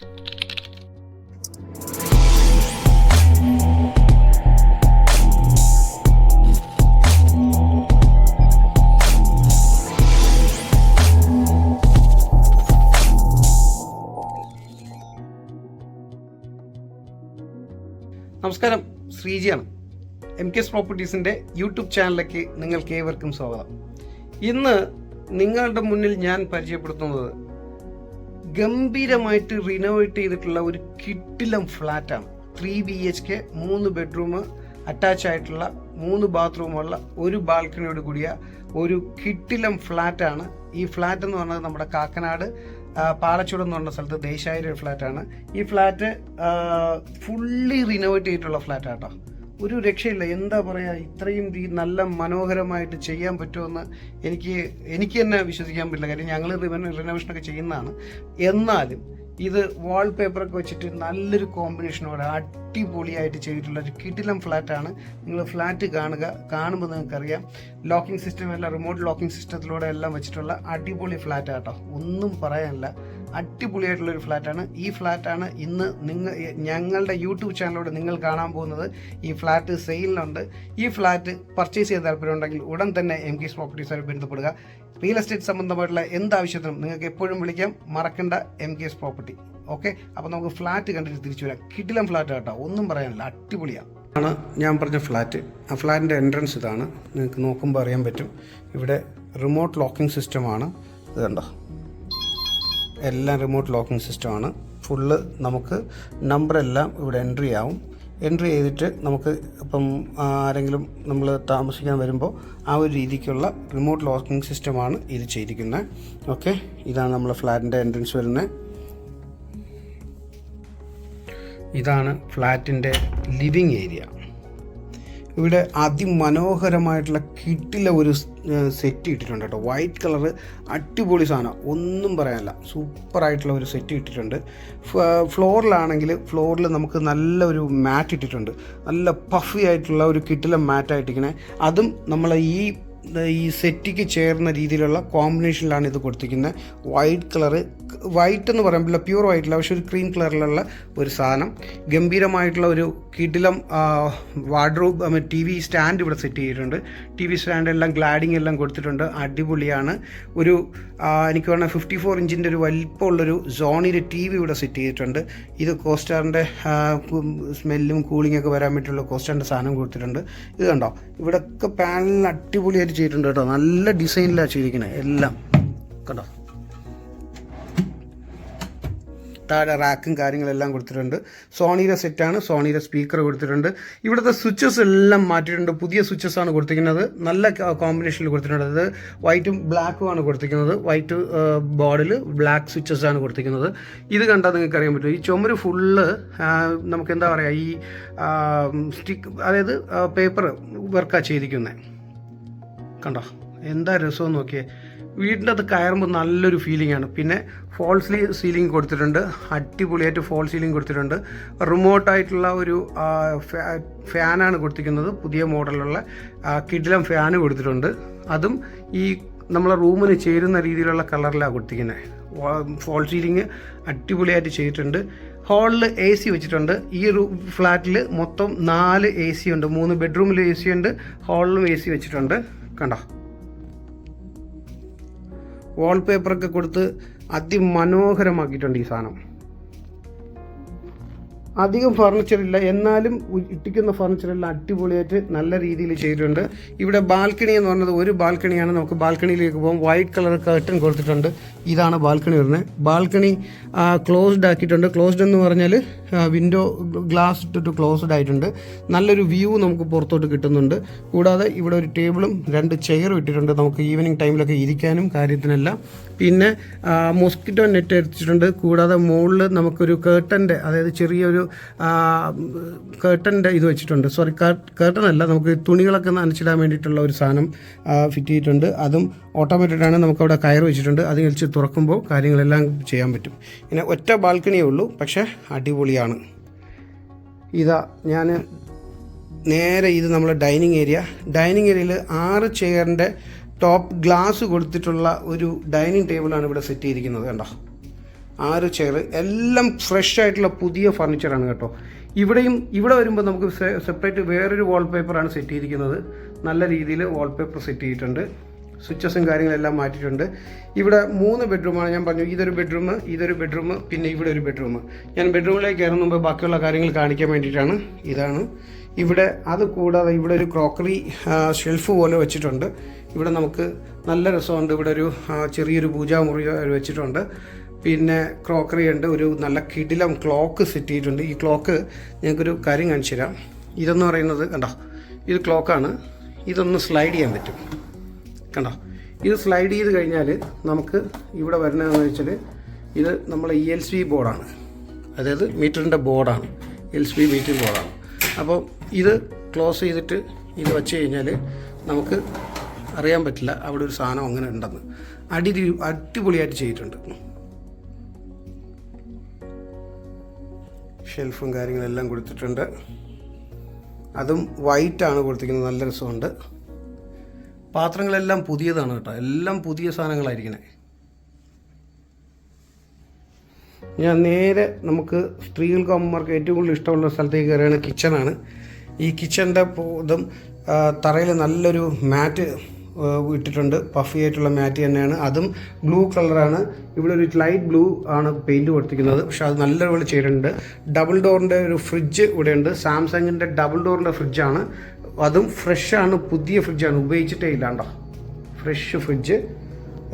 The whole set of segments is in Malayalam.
നമസ്കാരം. ശ്രീജിയാണ്. എം കെ എസ് പ്രോപ്പർട്ടീസിന്റെ യൂട്യൂബ് ചാനലിലേക്ക് നിങ്ങൾക്ക് ഏവർക്കും സ്വാഗതം. ഇന്ന് നിങ്ങളുടെ മുന്നിൽ ഞാൻ പരിചയപ്പെടുത്തുന്നത് ഗംഭീരമായിട്ട് റിനോവേറ്റ് ചെയ്തിട്ടുള്ള ഒരു കിട്ടിലം ഫ്ലാറ്റാണ്. ത്രീ ബി എച്ച് കെ മൂന്ന് ബെഡ്റൂം അറ്റാച്ച് ആയിട്ടുള്ള മൂന്ന് ബാത്റൂമുള്ള ഒരു ബാൽക്കണിയോട് കൂടിയ ഒരു കിട്ടിലം ഫ്ലാറ്റാണ്. ഈ ഫ്ലാറ്റ് എന്ന് പറഞ്ഞാൽ നമ്മുടെ കാക്കനാട് പാലച്ചൂട് എന്ന് പറഞ്ഞ സ്ഥലത്ത് ദേശായി ഫ്ലാറ്റാണ്. ഈ ഫ്ലാറ്റ് ഫുള്ളി റിനോവേറ്റ് ചെയ്തിട്ടുള്ള ഫ്ലാറ്റ് ആട്ടോ ഒരു രക്ഷയില്ല. എന്താ പറയുക ഇത്രയും രീ നല്ല മനോഹരമായിട്ട് ചെയ്യാൻ പറ്റുമെന്ന് എനിക്ക് എനിക്ക് തന്നെ വിശ്വസിക്കാൻ പറ്റില്ല. കാര്യം ഞങ്ങൾ റിനോവേഷനൊക്കെ ചെയ്യുന്നതാണ്. എന്നാലും ഇത് വാൾപേപ്പറൊക്കെ വെച്ചിട്ട് നല്ലൊരു കോമ്പിനേഷനോടെ അടിപൊളിയായിട്ട് ചെയ്തിട്ടുള്ള ഒരു കിടിലം ഫ്ലാറ്റാണ്. നിങ്ങൾ ഫ്ലാറ്റ് കാണുക കാണുമ്പോൾ നിങ്ങൾക്കറിയാം. ലോക്കിംഗ് സിസ്റ്റം എല്ലാം റിമോട്ട് ലോക്കിംഗ് സിസ്റ്റത്തിലൂടെ എല്ലാം വെച്ചിട്ടുള്ള അടിപൊളി ഫ്ലാറ്റ് ആട്ടോ ഒന്നും പറയാനില്ല. അടിപൊളിയായിട്ടുള്ള ഒരു ഫ്ലാറ്റാണ്. ഈ ഫ്ലാറ്റാണ് ഇന്ന് നിങ്ങൾ ഞങ്ങളുടെ യൂട്യൂബ് ചാനലിലൂടെ നിങ്ങൾ കാണാൻ പോകുന്നത്. ഈ ഫ്ലാറ്റ് സെയിലിനുണ്ട്. ഈ ഫ്ലാറ്റ് പർച്ചേസ് ചെയ്യാൻ താല്പര്യമുണ്ടെങ്കിൽ ഉടൻ തന്നെ എം കെസ് പ്രോപ്പർട്ടീസുമായി ബന്ധപ്പെടുക. റിയൽ എസ്റ്റേറ്റ് സംബന്ധമായിട്ടുള്ള എന്ത് ആവശ്യത്തിനും നിങ്ങൾക്ക് എപ്പോഴും വിളിക്കാം. മറക്കേണ്ട M K S property okay അപ്പോൾ നമുക്ക് ഫ്ലാറ്റ് കണ്ടിട്ട് തിരിച്ചു വരാം. കിടിലം ഫ്ലാറ്റ് കേട്ടോ. ഒന്നും പറയാനില്ല. അടിപൊളിയാണ് ആണ് ഞാൻ പറഞ്ഞ ഫ്ലാറ്റ്. ആ ഫ്ലാറ്റിന്റെ എൻട്രൻസ് ഇതാണ്. നിങ്ങൾക്ക് നോക്കുമ്പോൾ അറിയാൻ പറ്റും. ഇവിടെ റിമോട്ട് ലോക്കിംഗ് സിസ്റ്റമാണ് ഇത് കണ്ടോ? എല്ലാം റിമോട്ട് ലോക്കിംഗ് സിസ്റ്റമാണ് ഫുള്ള് നമുക്ക് നമ്പറെല്ലാം ഇവിടെ എൻട്രി ആവും. എൻട്രി ചെയ്തിട്ട് നമുക്ക് ഇപ്പം ആരെങ്കിലും നമ്മൾ താമസിക്കാൻ വരുമ്പോൾ ആ ഒരു രീതിക്കുള്ള റിമോട്ട് ലോക്കിംഗ് സിസ്റ്റമാണ് ഇത് ചെയ്തിരിക്കുന്നത്. ഓക്കെ ഇതാണ് നമ്മളെ ഫ്ലാറ്റിന്റെ എൻട്രൻസ് വരുന്നത്. ഇതാണ് ഫ്ലാറ്റിന്റെ ലിവിങ് ഏരിയ ഇവിടെ അതിമനോഹരമായിട്ടുള്ള കിട്ടില ഒരു സെറ്റ് ഇട്ടിട്ടുണ്ട് കേട്ടോ. വൈറ്റ് കളറ് അടിപൊളി സാധനം. ഒന്നും പറയാനില്ല. സൂപ്പറായിട്ടുള്ള ഒരു സെറ്റ് ഇട്ടിട്ടുണ്ട്. ഫ്ലോറിലാണെങ്കിൽ ഫ്ലോറിൽ നമുക്ക് നല്ല ഒരു മാറ്റ് ഇട്ടിട്ടുണ്ട്. നല്ല പഫി ആയിട്ടുള്ള ഒരു കിട്ടില മാറ്റായിട്ടിങ്ങനെ അതും നമ്മൾ ഈ ഈ സെറ്റിക്ക് ചേർന്ന രീതിയിലുള്ള കോമ്പിനേഷനിലാണ് ഇത് കൊടുത്തിരിക്കുന്നത്. വൈറ്റ് കളറ് വൈറ്റ് എന്ന് പറയുമ്പോൾ പ്യൂർ വൈറ്റില്ല പക്ഷെ ഒരു ക്രീം കളറിലുള്ള ഒരു സാധനം. ഗംഭീരമായിട്ടുള്ള ഒരു കിടിലം വാർഡ്രോബ് ടി വി സ്റ്റാൻഡ് ഇവിടെ സെറ്റ് ചെയ്തിട്ടുണ്ട്. ടി വി സ്റ്റാൻഡ് എല്ലാം ഗ്ലാഡിങ് എല്ലാം കൊടുത്തിട്ടുണ്ട്. അടിപൊളിയാണ്. ഒരു എനിക്ക് പറഞ്ഞാൽ ഫിഫ്റ്റി ഫോർ ഇഞ്ചിന്റെ ഒരു വലിപ്പമുള്ളൊരു സോണിൽ ടി വി ഇവിടെ സെറ്റ് ചെയ്തിട്ടുണ്ട്. ഇത് കോസ്റ്റാറിന്റെ സ്മെല്ലും കൂളിംഗ് ഒക്കെ വരാൻ വേണ്ടിയിട്ടുള്ള കോസ്റ്റാറിന്റെ സാധനം കൊടുത്തിട്ടുണ്ട്. ഇത് കണ്ടോ? ഇവിടെയൊക്കെ പാനലിൽ അടിപൊളിയായിട്ട് ചെയ്തിട്ടുണ്ട് കേട്ടോ. നല്ല ഡിസൈനിലാണ് ചെയ്തിരിക്കുന്നത് എല്ലാം. കണ്ടോ? താഴെ റാക്കും കാര്യങ്ങളെല്ലാം കൊടുത്തിട്ടുണ്ട്. സോണിയുടെ സെറ്റാണ്. സോണിയുടെ സ്പീക്കർ കൊടുത്തിട്ടുണ്ട്. ഇവിടുത്തെ സ്വിച്ചസ് എല്ലാം മാറ്റിയിട്ടുണ്ട്. പുതിയ സ്വിച്ചസ് ആണ് കൊടുത്തിരിക്കുന്നത്. നല്ല കോമ്പിനേഷനിൽ കൊടുത്തിട്ടുണ്ട്. അത് വൈറ്റും ബ്ലാക്കും ആണ് കൊടുത്തിരിക്കുന്നത്. വൈറ്റ് ബോർഡിൽ ബ്ലാക്ക് സ്വിച്ചസ് ആണ് കൊടുത്തിരിക്കുന്നത്. ഇത് കണ്ടാൽ നിങ്ങൾക്ക് അറിയാൻ പറ്റും. ഈ ചുമര് ഫുള്ള് നമുക്ക് എന്താ പറയുക ഈ സ്റ്റിക്ക് അതായത് പേപ്പർ വർക്കാണ് ചെയ്തിരിക്കുന്നത് കണ്ടോ? എന്താ രസം നോക്കിയേ. വീടിന്റെ അത് കയറുമ്പോൾ നല്ലൊരു ഫീലിംഗ് ആണ്. പിന്നെ ഫോൾ സ്ലീ സീലിംഗ് കൊടുത്തിട്ടുണ്ട്. അടിപൊളിയായിട്ട് ഫോൾ സീലിംഗ് കൊടുത്തിട്ടുണ്ട്. റിമോട്ടായിട്ടുള്ള ഒരു ഫാനാണ് കൊടുത്തിരിക്കുന്നത്. പുതിയ മോഡലുള്ള കിഡിലം ഫാൻ കൊടുത്തിട്ടുണ്ട്. അതും ഈ നമ്മളെ റൂമിന് ചേരുന്ന രീതിയിലുള്ള കളറിലാണ് കൊടുത്തിരിക്കുന്നത് ഫോൾ സീലിംഗ് അടിപൊളിയായിട്ട് ചെയ്തിട്ടുണ്ട്. ഹാളിൽ എ സി വെച്ചിട്ടുണ്ട്. ഈ റൂ ഫ്ലാറ്റിൽ മൊത്തം നാല് എ സി ഉണ്ട്. മൂന്ന് ബെഡ്റൂമിൽ എ സി ഉണ്ട്. ഹാളിലും എ സി വെച്ചിട്ടുണ്ട്. കണ്ടോ? വാൾപേപ്പറൊക്കെ കൊടുത്ത് അതിമനോഹരമാക്കിയിട്ടുണ്ട് ഈ സാധനം. അധികം ഫർണിച്ചർ ഇല്ല. എന്നാലും ഇട്ടിക്കുന്ന ഫർണിച്ചറെല്ലാം അടിപൊളിയായിട്ട് നല്ല രീതിയിൽ ചെയ്തിട്ടുണ്ട്. ഇവിടെ ബാൽക്കണി എന്ന് പറഞ്ഞത് ഒരു ബാൽക്കണിയാണ് നമുക്ക് ബാൽക്കണിയിലേക്ക് പോകാം. വൈറ്റ് കളർ കർട്ടൻ കൊടുത്തിട്ടുണ്ട്. ഇതാണ് ബാൽക്കണി വരുന്നത്. ബാൽക്കണി ക്ലോസ്ഡ് ആക്കിയിട്ടുണ്ട്. ക്ലോസ്ഡ് എന്ന് പറഞ്ഞാൽ വിൻഡോ ഗ്ലാസ് ഇട്ടിട്ട് ക്ലോസ്ഡ് ആയിട്ടുണ്ട്. നല്ലൊരു വ്യൂ നമുക്ക് പുറത്തോട്ട് കിട്ടുന്നുണ്ട്. കൂടാതെ ഇവിടെ ഒരു ടേബിളും രണ്ട് ചെയറും ഇട്ടിട്ടുണ്ട്. നമുക്ക് ഈവനിങ് ടൈമിലൊക്കെ ഇരിക്കാനും കാര്യത്തിനെല്ലാം. പിന്നെ മോസ്കിറ്റോ നെറ്റ് എടുത്തിട്ടുണ്ട്. കൂടാതെ മുകളിൽ നമുക്കൊരു കേട്ടന്റെ അതായത് ചെറിയൊരു കേർട്ടന്റെ ഇത് വെച്ചിട്ടുണ്ട്. സോറി കേട്ടൺ അല്ല നമുക്ക് തുണികളൊക്കെ നനച്ചിടാൻ വേണ്ടിയിട്ടുള്ള ഒരു സാധനം ഫിറ്റ് ചെയ്തിട്ടുണ്ട്. അതും ഓട്ടോമാറ്റിക്കാണ് നമുക്കവിടെ കയർ വെച്ചിട്ടുണ്ട്. അത് കഴിച്ച് തുറക്കുമ്പോൾ കാര്യങ്ങളെല്ലാം ചെയ്യാൻ പറ്റും. പിന്നെ ഒറ്റ ബാൽക്കണിയേ ഉള്ളൂ പക്ഷേ അടിപൊളിയാണ്. ഇതാ ഞാൻ നേരെ ഇത് നമ്മുടെ ഡൈനിങ് ഏരിയ. ഡൈനിങ് ഏരിയയിൽ ആറ് ചെയറിന്റെ ടോപ്പ് ഗ്ലാസ് കൊടുത്തിട്ടുള്ള ഒരു ഡൈനിങ് ടേബിളാണ് ഇവിടെ സെറ്റ് ചെയ്തിരിക്കുന്നത് കണ്ടോ? ആറ് ചെയർ എല്ലാം ഫ്രഷ് ആയിട്ടുള്ള പുതിയ ഫർണിച്ചറാണ് കേട്ടോ. ഇവിടെയും ഇവിടെ വരുമ്പോൾ നമുക്ക് സെപ്പറേറ്റ് വേറൊരു വാൾപേപ്പറാണ് സെറ്റ് ചെയ്തിരിക്കുന്നത്. നല്ല രീതിയിൽ വാൾപേപ്പർ സെറ്റ് ചെയ്തിട്ടുണ്ട്. സ്വിച്ചസും കാര്യങ്ങളെല്ലാം മാറ്റിയിട്ടുണ്ട്. ഇവിടെ മൂന്ന് ബെഡ്റൂമാണ് ഞാൻ പറഞ്ഞു ഇതൊരു ബെഡ്റൂം ഇതൊരു ബെഡ്റൂം പിന്നെ ഇവിടെ ഒരു ബെഡ്റൂം ഞാൻ ബെഡ്റൂമിലേക്ക് കയറുന്ന മുമ്പ് ബാക്കിയുള്ള കാര്യങ്ങൾ കാണിക്കാൻ വേണ്ടിയിട്ടാണ്. ഇതാണ്. ഇവിടെ അത് കൂടാതെ ഇവിടെ ഒരു ക്രോക്കറി ഷെൽഫ് പോലെ വെച്ചിട്ടുണ്ട്. ഇവിടെ നമുക്ക് നല്ല രസമുണ്ട്. ഇവിടെ ഒരു ചെറിയൊരു പൂജാമുറി വെച്ചിട്ടുണ്ട്. പിന്നെ ക്രോക്കറി ഉണ്ട് ഒരു നല്ല കിടിലം ക്ലോക്ക് സെറ്റ് ചെയ്തിട്ടുണ്ട്. ഈ ക്ലോക്ക് ഞങ്ങൾക്കൊരു കാര്യം കാണിച്ചു തരാം. ഇതെന്ന് പറയുന്നത് കണ്ടോ ഇത് ക്ലോക്കാണ് ഇതൊന്ന് സ്ലൈഡ് ചെയ്യാൻ പറ്റും. കണ്ടോ ഇത് സ്ലൈഡ് ചെയ്ത് കഴിഞ്ഞാൽ നമുക്ക് ഇവിടെ വരുന്നതെന്ന് വെച്ചാൽ ഇത് നമ്മൾ ഇ എൽ സി ബോർഡാണ് അതായത് മീറ്ററിന്റെ ബോർഡാണ് എൽ സി മീറ്റർ ബോർഡാണ് അപ്പോൾ ഇത് ക്ലോസ് ചെയ്തിട്ട് ഇത് വെച്ച് കഴിഞ്ഞാൽ നമുക്ക് അറിയാൻ പറ്റില്ല അവിടെ ഒരു സാധനം അങ്ങനെ ഉണ്ടെന്ന്. അടി അടിപൊളിയായിട്ട് ചെയ്തിട്ടുണ്ട്. ഷെൽഫും കാര്യങ്ങളെല്ലാം കൊടുത്തിട്ടുണ്ട്. അതും വൈറ്റാണ് കൊടുത്തിരിക്കുന്നത്. നല്ല രസമുണ്ട്. പാത്രങ്ങളെല്ലാം പുതിയതാണ് കേട്ടോ. എല്ലാം പുതിയ സാധനങ്ങളായിരിക്കണേ. ഞാൻ നേരെ നമുക്ക് സ്ത്രീകൾക്ക് അമ്മമാർക്ക് ഏറ്റവും കൂടുതൽ ഇഷ്ടമുള്ള സ്ഥലത്തേക്ക് കയറുകയാണ്. കിച്ചണാണ് ഈ കിച്ചന്റെ ഇതും തറയിൽ നല്ലൊരു മാറ്റ് ഇട്ടിട്ടുണ്ട്. പഫി ആയിട്ടുള്ള മാറ്റ് തന്നെയാണ്. അതും ബ്ലൂ കളറാണ് ഇവിടെ ഒരു ലൈറ്റ് ബ്ലൂ ആണ് പെയിന്റ് കൊടുത്തിരിക്കുന്നത്. പക്ഷെ അത് നല്ലപോലെ ചെയ്തിട്ടുണ്ട്. ഡബിൾ ഡോറിന്റെ ഒരു ഫ്രിഡ്ജ് ഇവിടെയുണ്ട്. സാംസങ്ങിന്റെ ഡബിൾ ഡോറിന്റെ ഫ്രിഡ്ജാണ് അതും ഫ്രഷാണ് പുതിയ ഫ്രിഡ്ജാണ് ഉപയോഗിച്ചിട്ടേ ഇല്ലാണ്ടോ ഫ്രഷ് ഫ്രിഡ്ജ്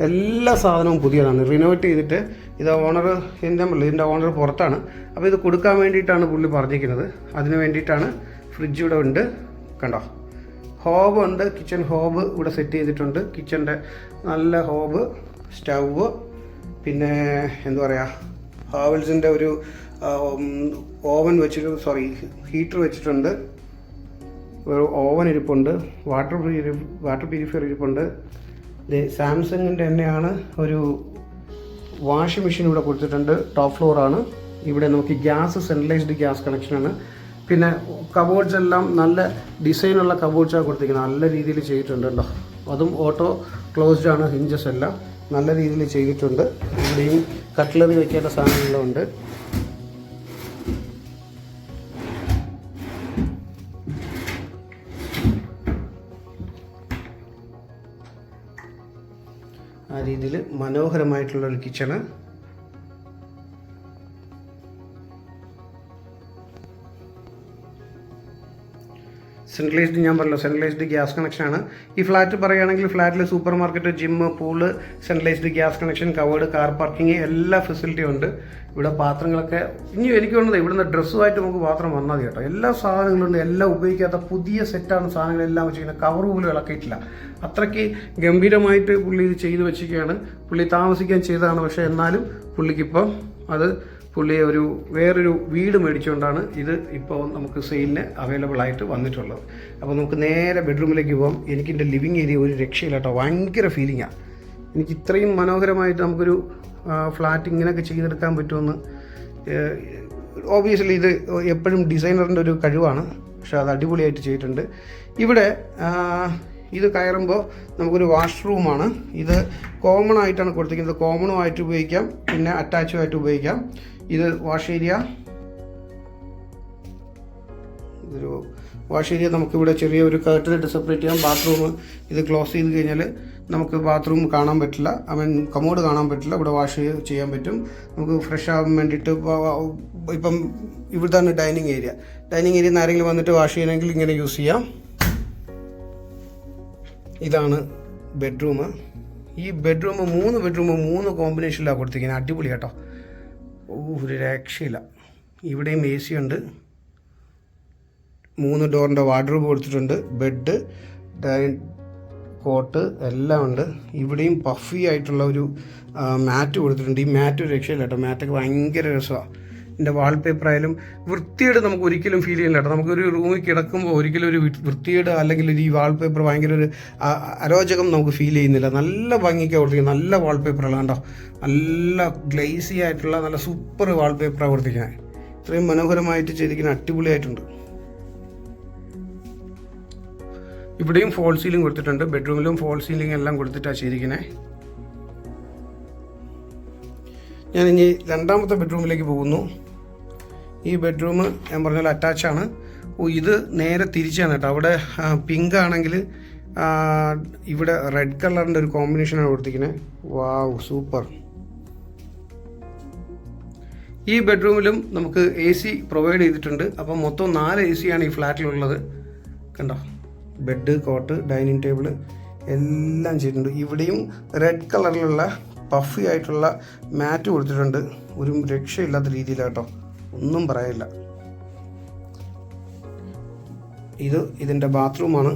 എല്ലാ സാധനവും പുതിയതാണ്. റിനോവേറ്റ് ചെയ്തിട്ട് ഇത് ഓണർ എന്റെ ഇതിന്റെ ഓണർ പുറത്താണ്. അപ്പോൾ ഇത് കൊടുക്കാൻ വേണ്ടിയിട്ടാണ് പുള്ളി പറഞ്ഞിരിക്കുന്നത്. അതിന് വേണ്ടിയിട്ടാണ് ഫ്രിഡ്ജ് ഇവിടെ ഉണ്ട്. കണ്ടോ? ഹോബ് ഉണ്ട് കിച്ചൺ ഹോബ് ഇവിടെ സെറ്റ് ചെയ്തിട്ടുണ്ട്. കിച്ചന്റെ നല്ല ഹോബ് സ്റ്റവ് പിന്നെ എന്താ പറയുക ഹാവൽസിന്റെ ഒരു ഓവൻ വെച്ചിട്ട് സോറി ഹീറ്റർ വെച്ചിട്ടുണ്ട്. ഒരു ഓവൻ ഇരിപ്പുണ്ട് വാട്ടർ വാട്ടർ പ്യൂരിഫയർ ഇരിപ്പുണ്ട്. ഇത് സാംസങ്ങിന്റെ തന്നെയാണ് ഒരു വാഷിംഗ് മെഷീൻ ഇവിടെ കൊടുത്തിട്ടുണ്ട്. ടോപ്പ് ഫ്ലോറാണ് ഇവിടെ നമുക്ക് ഗ്യാസ് സെൻട്രലൈസ്ഡ് ഗ്യാസ് കണക്ഷനാണ് പിന്നെ കബോർഡ്സ് എല്ലാം നല്ല ഡിസൈനുള്ള കബോർഡ്സാണ് കൊടുത്തിരിക്കുന്നത്. നല്ല രീതിയിൽ ചെയ്തിട്ടുണ്ട് കേട്ടോ അതും ഓട്ടോ ക്ലോസ്ഡ് ആണ് ഹിഞ്ചസ് എല്ലാം നല്ല രീതിയിൽ ചെയ്തിട്ടുണ്ട്. ഇവിടെയും കട്ട്ലറി വയ്ക്കേണ്ട സാധനങ്ങളും ഉണ്ട്. ആ രീതിയിൽ മനോഹരമായിട്ടുള്ള ഒരു കിച്ചണ് സെൻട്രലൈസ്ഡ് ഞാൻ പറഞ്ഞല്ലോ സെൻട്രലൈസ്ഡ് ഗ്യാസ് കണക്ഷനാണ് ഈ ഫ്ലാറ്റ് പറയുകയാണെങ്കിൽ ഫ്ലാറ്റിൽ super market gym pool centralised gas connection covered car parking എല്ലാ ഫെസിലിറ്റിയും ഉണ്ട്. ഇവിടെ പാത്രങ്ങളൊക്കെ ഇനി എനിക്ക് വേണ്ടത് ഇവിടുന്ന് ഡ്രസ്സുമായിട്ട് നമുക്ക് പാത്രം വന്നാൽ കേട്ടോ. എല്ലാ സാധനങ്ങളും ഉണ്ട് എല്ലാം ഉപയോഗിക്കാത്ത പുതിയ സെറ്റാണ് സാധനങ്ങളെല്ലാം വെച്ചിരിക്കുന്നത് കവർ പോലും ഇളക്കിയിട്ടില്ല അത്രയ്ക്ക് ഗംഭീരമായിട്ട് പുള്ളി ഇത് ചെയ്തു വെച്ചിരിക്കുകയാണ്. പുള്ളി താമസിക്കാൻ ചെയ്തതാണ് പക്ഷേ എന്നാലും പുള്ളിക്കിപ്പം അത് പുള്ളി ഒരു വേറൊരു വീട് മേടിച്ചുകൊണ്ടാണ് ഇത് ഇപ്പോൾ നമുക്ക് സെയിലിന് അവൈലബിൾ ആയിട്ട് വന്നിട്ടുള്ളത്. അപ്പോൾ നമുക്ക് നേരെ ബെഡ്റൂമിലേക്ക് പോകാം എനിക്ക് എന്റെ ലിവിങ് ഏരിയ ഒരു രക്ഷയില്ല കേട്ടോ ഭയങ്കര ഫീലിങ്ങാണ് എനിക്ക് ഇത്രയും മനോഹരമായിട്ട് നമുക്കൊരു ഫ്ലാറ്റ് ഇങ്ങനെയൊക്കെ ചെയ്തെടുക്കാൻ പറ്റുമെന്ന് ഓബിയസ്ലി ഇത് എപ്പോഴും ഡിസൈനറിന്റെ ഒരു കഴിവാണ്. പക്ഷേ അത് അടിപൊളിയായിട്ട് ചെയ്തിട്ടുണ്ട്. ഇവിടെ ഇത് കയറുമ്പോൾ നമുക്കൊരു വാഷ്റൂമാണ് ഇത് കോമൺ ആയിട്ടാണ് കൊടുത്തിരിക്കുന്നത്. കോമണുമായിട്ട് ഉപയോഗിക്കാം. പിന്നെ അറ്റാച്ചുമായിട്ട് ഉപയോഗിക്കാം. ഇത് വാഷ് ഏരിയ ഇതൊരു വാഷ് ഏരിയ നമുക്കിവിടെ ചെറിയ ഒരു കേർട്ടനായിട്ട് സെപ്പറേറ്റ് ചെയ്യാം. ബാത്റൂം ഇത് ക്ലോസ് ചെയ്ത് കഴിഞ്ഞാൽ നമുക്ക് ബാത്റൂം കാണാൻ പറ്റില്ല. ഐ മീൻ കമോഡ് കാണാൻ പറ്റില്ല. ഇവിടെ വാഷ് ചെയ്യാൻ പറ്റും. നമുക്ക് ഫ്രഷ് ആവാൻ വേണ്ടിയിട്ട് ഇപ്പം ഇവിടുത്താണ് ഡൈനിങ് ഏരിയ ഡൈനിങ് ഏരിയയിൽ നിന്ന് ആരെങ്കിലും വന്നിട്ട് വാഷ് ചെയ്യണമെങ്കിൽ ഇങ്ങനെ യൂസ് ചെയ്യാം. ഇതാണ് ബെഡ്റൂം ഈ ബെഡ്റൂം മൂന്ന് ബെഡ്റൂം മൂന്ന് കോമ്പിനേഷനിലാണ് കൊടുത്തിരിക്കുന്നത്. അടിപൊളി കേട്ടോ. ഒരു രക്ഷയില്ല. ഇവിടെയും എ സി ഉണ്ട്. മൂന്ന് ഡോറിന്റെ വാർഡ്രോബ് കൊടുത്തിട്ടുണ്ട്. ബെഡ് ഡൈനിങ് കോട്ട് എല്ലാം ഉണ്ട്. ഇവിടെയും പഫി ആയിട്ടുള്ള ഒരു മാറ്റ് കൊടുത്തിട്ടുണ്ട്. ഈ മാറ്റ് ഒരു രക്ഷയില്ല കേട്ടോ. മാറ്റൊക്കെ ഭയങ്കര രസമാണ്. എന്റെ വാൾപേപ്പർ ആയാലും വൃത്തിയേട് നമുക്ക് ഒരിക്കലും ഫീൽ ചെയ്യില്ല കേട്ടോ നമുക്കൊരു റൂമിൽ കിടക്കുമ്പോൾ ഒരിക്കലും ഒരു വൃത്തിയേട് അല്ലെങ്കിൽ ഒരു ഈ വാൾപേപ്പർ ഭയങ്കര ഒരു അരോചകം നമുക്ക് ഫീൽ ചെയ്യുന്നില്ല. നല്ല ഭംഗിക്ക് കൊടുത്തിരിക്കുന്നത് നല്ല വാൾപേപ്പറാണ് കേട്ടോ നല്ല ഗ്ലേസി ആയിട്ടുള്ള നല്ല സൂപ്പർ വാൾപേപ്പറാണ് കൊടുത്തിരിക്കുന്നത്. ഇത്രയും മനോഹരമായിട്ട് ചെയ്തിരിക്കുന്ന അടിപൊളിയായിട്ടുണ്ട്. ഇവിടെയും ഫോൾ സീലിംഗ് കൊടുത്തിട്ടുണ്ട്. ബെഡ്റൂമിലും ഫോൾ സീലിംഗ് എല്ലാം കൊടുത്തിട്ടാണ് ചെയ്തിരിക്കുന്നത് ഞാൻ ഇനി രണ്ടാമത്തെ ബെഡ്റൂമിലേക്ക് പോകുന്നു. ഈ ബെഡ്റൂം ഞാൻ പറഞ്ഞ പോലെ ഓ ഇത് നേരെ തിരിച്ചാണ് കേട്ടോ. അവിടെ പിങ്ക് ആണെങ്കിൽ ഇവിടെ റെഡ് കളറിന്റെ ഒരു കോമ്പിനേഷനാണ് കൊടുത്തിരിക്കുന്നത് വാവ് സൂപ്പർ ഈ ബെഡ്റൂമിലും നമുക്ക് എ സി പ്രൊവൈഡ് ചെയ്തിട്ടുണ്ട്. അപ്പം മൊത്തം നാല് എ സിയാണ് ഈ ഫ്ലാറ്റിലുള്ളത് കണ്ടോ? ബെഡ് കോട്ട് ഡൈനിങ് ടേബിൾ എല്ലാം ചെയ്തിട്ടുണ്ട്. ഇവിടെയും റെഡ് കളറിലുള്ള പഫി ആയിട്ടുള്ള മാറ്റ് കൊടുത്തിട്ടുണ്ട്. ഒരു രക്ഷയില്ലാത്ത രീതിയിലാണ് രീതിയിലാട്ടോ. ഒന്നും പറയില്ല. ഇത് ഇതിന്റെ ബാത്റൂമാണ്.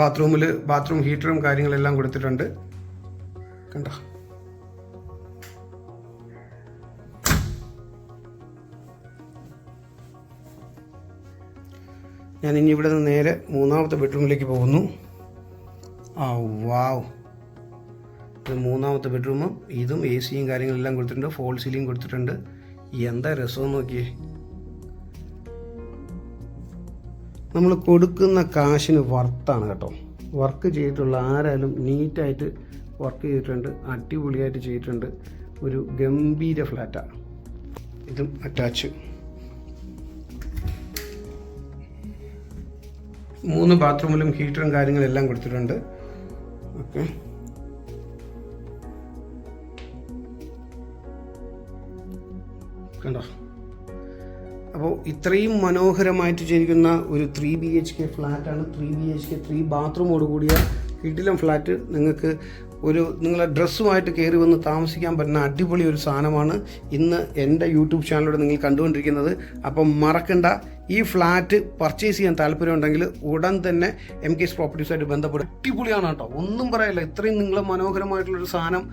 ബാത്റൂമിൽ ബാത്റൂം ഹീറ്ററും കാര്യങ്ങളെല്ലാം കൊടുത്തിട്ടുണ്ട്. കണ്ട? ഞാൻ ഇനി ഇവിടെ നിന്ന് നേരെ മൂന്നാമത്തെ ബെഡ്റൂമിലേക്ക് പോകുന്നു. ആ വാവ് ഇത് മൂന്നാമത്തെ ബെഡ്റൂമും ഇതും എ സിയും കാര്യങ്ങളെല്ലാം കൊടുത്തിട്ടുണ്ട്. ഫോൾ സീലിംഗ് കൊടുത്തിട്ടുണ്ട്. എന്താ രസം നോക്കിയേ? നമ്മൾ കൊടുക്കുന്ന കാശിന് വർത്താണ് കേട്ടോ. വർക്ക് ചെയ്തിട്ടുള്ള ആരായാലും നീറ്റായിട്ട് വർക്ക് ചെയ്തിട്ടുണ്ട് അടിപൊളിയായിട്ട് ചെയ്തിട്ടുണ്ട്. ഒരു ഗംഭീര ഫ്ലാറ്റാണ് ഇതും അറ്റാച്ച് മൂന്ന് ബാത്റൂമിലും ഹീറ്ററും കാര്യങ്ങളെല്ലാം കൊടുത്തിട്ടുണ്ട്. ഓക്കെ കണ്ടോ? അപ്പോൾ ഇത്രയും മനോഹരമായിട്ട് ചെയ്തിരിക്കുന്ന ഒരു three B H K ഫ്ലാറ്റാണ് three B H K three ബാത്റൂമോട് കൂടിയ കിടിലം ഫ്ലാറ്റ് നിങ്ങൾക്ക് ഒരു നിങ്ങളെ ഡ്രസ്സുമായിട്ട് കയറി വന്ന് താമസിക്കാൻ പറ്റുന്ന അടിപൊളി ഒരു സാധനമാണ് ഇന്ന് എന്റെ യൂട്യൂബ് ചാനലിലൂടെ നിങ്ങൾ കണ്ടുകൊണ്ടിരിക്കുന്നത്. അപ്പം മറക്കണ്ട. ഈ ഫ്ലാറ്റ് പർച്ചേസ് ചെയ്യാൻ താല്പര്യമുണ്ടെങ്കിൽ ഉടൻ തന്നെ എം കെ എസ് പ്രോപ്പർട്ടീസുമായിട്ട് ബന്ധപ്പെടും അടിപൊളിയാണ് കേട്ടോ. ഒന്നും പറയല്ല. ഇത്രയും നിങ്ങൾ മനോഹരമായിട്ടുള്ളൊരു സാധനം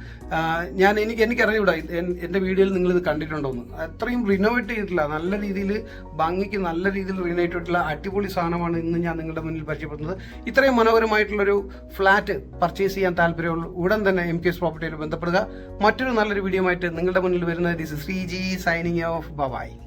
ഞാൻ എനിക്ക് ഇത് എൻ- എന്റെ വീഡിയോയിൽ നിങ്ങൾ ഇത് കണ്ടിട്ടുണ്ടോന്ന്. അത്രയും റിനോവേറ്റ് ചെയ്തിട്ടില്ല. നല്ല രീതിയിൽ ഭംഗിക്ക് നല്ല രീതിയിൽ റിനോവേറ്റ് ചെയ്തിട്ടുള്ള അടിപൊളി സാധനമാണ് ഇന്ന് ഞാൻ നിങ്ങളുടെ മുന്നിൽ പരിചയപ്പെടുന്നത് ഇത്രയും മനോഹരമായിട്ടുള്ളൊരു ഫ്ലാറ്റ് പർച്ചേസ് ചെയ്യാൻ താല്പര്യമുള്ള ഉടൻ തന്നെ എം കെ എസ് പ്രോപ്പർട്ടിയിൽ ബന്ധപ്പെടുക. മറ്റൊരു നല്ലൊരു വീഡിയോ ആയിട്ട് നിങ്ങളുടെ മുന്നിൽ വരുന്നത്. This Sreeji signing off bye bye